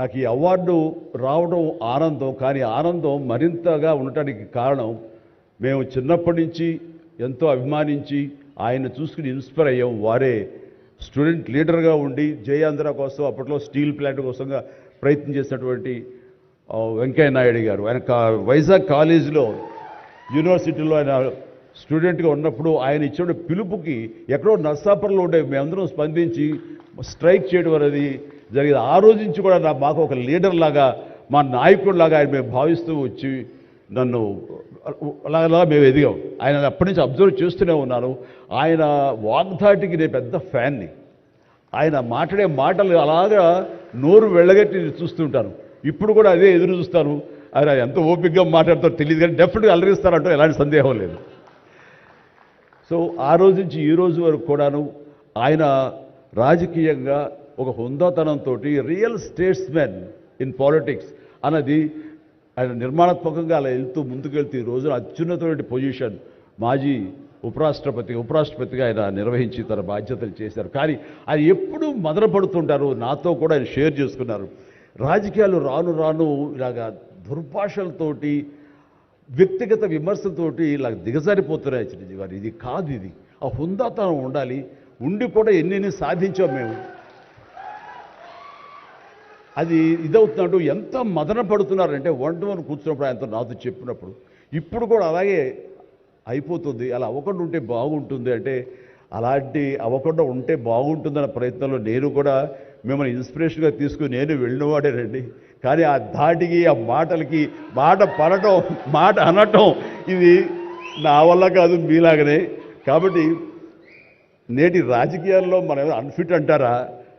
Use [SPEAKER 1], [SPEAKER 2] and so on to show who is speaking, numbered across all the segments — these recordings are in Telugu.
[SPEAKER 1] నాకు ఈ అవార్డు రావడం ఆనందం కానీ ఆనందం మరింతగా ఉండటానికి కారణం మేము చిన్నప్పటి నుంచి ఎంతో అభిమానించి ఆయన చూసుకుని ఇన్స్పైర్ అయ్యాం. వారే స్టూడెంట్ లీడర్గా ఉండి జయాంధ్ర కోసం అప్పట్లో స్టీల్ ప్లాంట్ కోసంగా ప్రయత్నం చేసినటువంటి వెంకయ్య నాయుడు గారు. ఆయన వైజాగ్ కాలేజీలో యూనివర్సిటీలో ఆయన స్టూడెంట్గా ఉన్నప్పుడు ఆయన ఇచ్చిన పిలుపుకి ఎక్కడో నర్సాపురంలో ఉండే మేమందరం స్పందించి స్ట్రైక్ చేయడం అనేది జరిగేది. ఆ రోజు నుంచి కూడా నా మాకు ఒక లీడర్ లాగా మా నాయకుడిలాగా ఆయన మేము భావిస్తూ వచ్చి నన్ను అలా మేము ఎదిగాం. ఆయన అప్పటి నుంచి అబ్జర్వ్ చేస్తూనే ఉన్నాను ఆయన వాగ్దాటికి నేను పెద్ద ఫ్యాన్ని. ఆయన మాట్లాడే మాటలు అలాగా నోరు వెళ్ళగట్టి చూస్తుంటాను ఇప్పుడు కూడా అదే ఎదురు చూస్తాను. ఆయన ఎంత ఓపికగా మాట్లాడతారో తెలియదు కానీ డెఫినెట్గా అలరిస్తారంటూ ఎలాంటి సందేహం లేదు. సో ఆ రోజు నుంచి ఈ రోజు వరకు కూడాను ఆయన రాజకీయంగా ఒక హుందాతనంతో రియల్ స్టేట్స్మెన్ ఇన్ పాలిటిక్స్ అన్నది ఆయన నిర్మాణాత్మకంగా అలా వెళ్తూ ముందుకెళ్తూ ఈ రోజున అత్యున్నతమైన పొజిషన్ మాజీ ఉపరాష్ట్రపతి ఉపరాష్ట్రపతిగా ఆయన నిర్వహించి తన బాధ్యతలు చేశారు. కానీ ఆయన ఎప్పుడూ మదనపడుతుంటారు. నాతో కూడా ఆయన షేర్ చేసుకున్నారు. రాజకీయాలు రాను రాను ఇలాగా దుర్భాషలతోటి వ్యక్తిగత విమర్శతోటి ఇలా దిగజారిపోతున్నాయి చిరంజీవి గారు. ఇది కాదు ఇది. ఆ హుందాతనం ఉండాలి. ఉండి కూడా ఎన్ని సాధించాం మేము. అది ఇదవుతున్నట్టు ఎంత మదన పడుతున్నారంటే వన్ వన్ కూర్చున్నప్పుడు ఆయనతో నాతో చెప్పినప్పుడు ఇప్పుడు కూడా అలాగే అయిపోతుంది. అలా అవ్వకుండా ఉంటే బాగుంటుంది అంటే అలాంటి అవ్వకుండా ఉంటే బాగుంటుందన్న ప్రయత్నంలో నేను కూడా మిమ్మల్ని ఇన్స్పిరేషన్గా తీసుకుని నేను వెళ్ళినవాడేనండి కానీ ఆ ధాటికి ఆ మాటలకి మాట పడటం మాట అనటం ఇది నా వల్ల కాదు మీలాగనే. కాబట్టి నేటి రాజకీయాల్లో మనం అన్ఫిట్ అంటారా?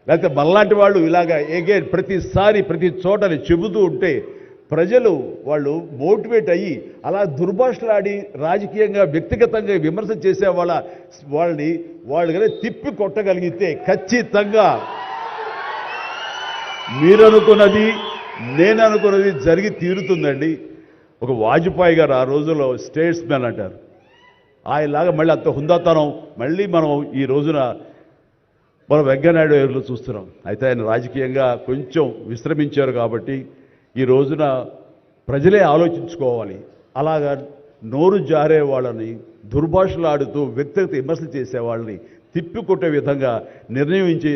[SPEAKER 1] లేకపోతే మనలాంటి వాళ్ళు ఇలాగా ఏగే ప్రతిసారి ప్రతి చోటని చెబుతూ ఉంటే ప్రజలు వాళ్ళు మోటివేట్ అయ్యి అలా దుర్భాషలాడి రాజకీయంగా వ్యక్తిగతంగా విమర్శ చేసే వాళ్ళ వాళ్ళని వాళ్ళు కనుక తిప్పి కొట్టగలిగితే ఖచ్చితంగా మీరు అనుకున్నది నేను అనుకున్నది జరిగి తీరుతుందండి. ఒక వాజ్పేయి గారు ఆ రోజుల్లో స్టేట్స్ మ్యాన్ అంటారు. ఆయనలాగా మళ్ళీ అంత హుందాతనం మళ్ళీ మనం ఈ రోజున మనం వెంకయ్యనాయుడు గారిలో చూస్తున్నాం. అయితే ఆయన రాజకీయంగా కొంచెం విశ్రమించారు కాబట్టి ఈ రోజున ప్రజలే ఆలోచించుకోవాలి. అలాగా నోరు జారే వాళ్ళని దుర్భాషలాడుతూ వ్యక్తిగత విమర్శలు చేసే వాళ్ళని తిప్పికొట్టే విధంగా నిర్ణయించే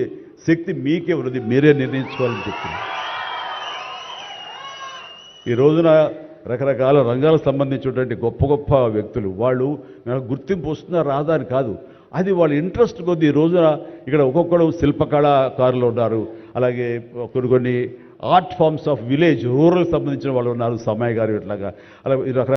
[SPEAKER 1] శక్తి మీకే ఉన్నది. మీరే నిర్ణయించుకోవాలని చెప్తున్నారు ఈ రోజున రకరకాల రంగాలకు సంబంధించినటువంటి గొప్ప గొప్ప వ్యక్తులు వాళ్ళు నాకు గుర్తింపు వస్తుందా రాదా అని కాదు. అది వాళ్ళ ఇంట్రెస్ట్ కొద్ది రోజున ఇక్కడ ఒక్కొక్కడు శిల్పకళాకారులు ఉన్నారు. అలాగే కొన్ని కొన్ని art forms of village rural సంబంధించిన వాళ్ళు ఉన్నారు సమయ గారు ఇట్లాగా. అలా ఈ రకరకాల